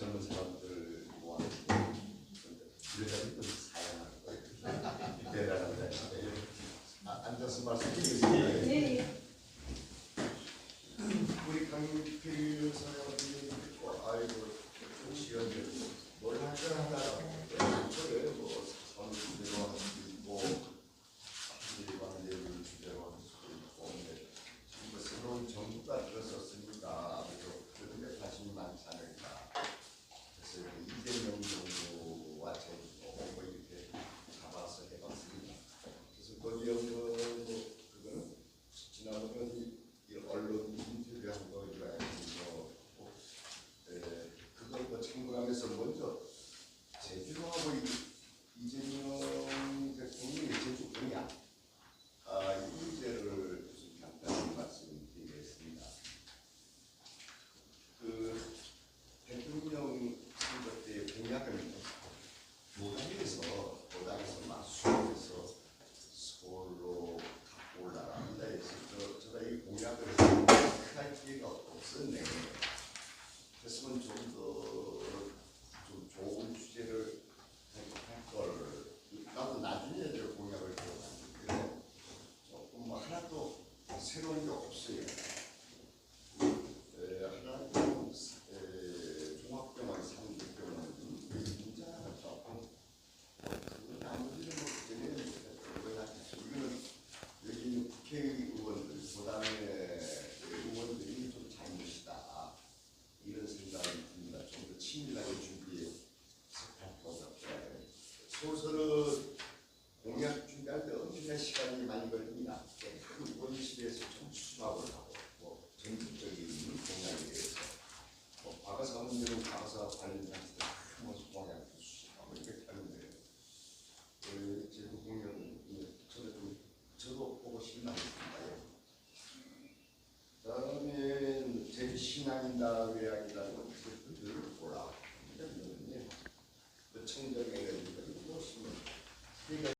젊은 사람들 모아서 그런데 사양하는 거예요. 대단하다. 아, 앉아서 말씀드리겠습니다. 네. 네. 우리 강필 사장 같은 아이고 지연이 뭘 할까 하다가 참고하면서 먼저 제주도하고 이- 이재명 대통령이 제주 공약 아, 이 문제를 좀 간단히 말씀드리겠습니다. 그 대통령 선거 때 공약을 도당에서 도당에서 막 수원에서 서울로 갖고 올라갑니다. 그래서 저, 제가 이 공약을 할 기회가 없었네. 그랬으면 좀더좀 좋은 주제를 할 걸. 나도 나중에 저 공약을 들어봤는데 조금 뭐 하나도 새로운 게 없어요. 1년 시간이 많이 걸립니다. 큰 원집에서 정수하고 하고 뭐 전국적인 공약에 대해서 뭐 과거 사무대로 과거사 관련된 뭐 공약 수하고 뭐, 이렇게 하는데 그 제 공연은 저도 좀 저도 보고 싶나요? 예. 다음에 제 신앙인다 외양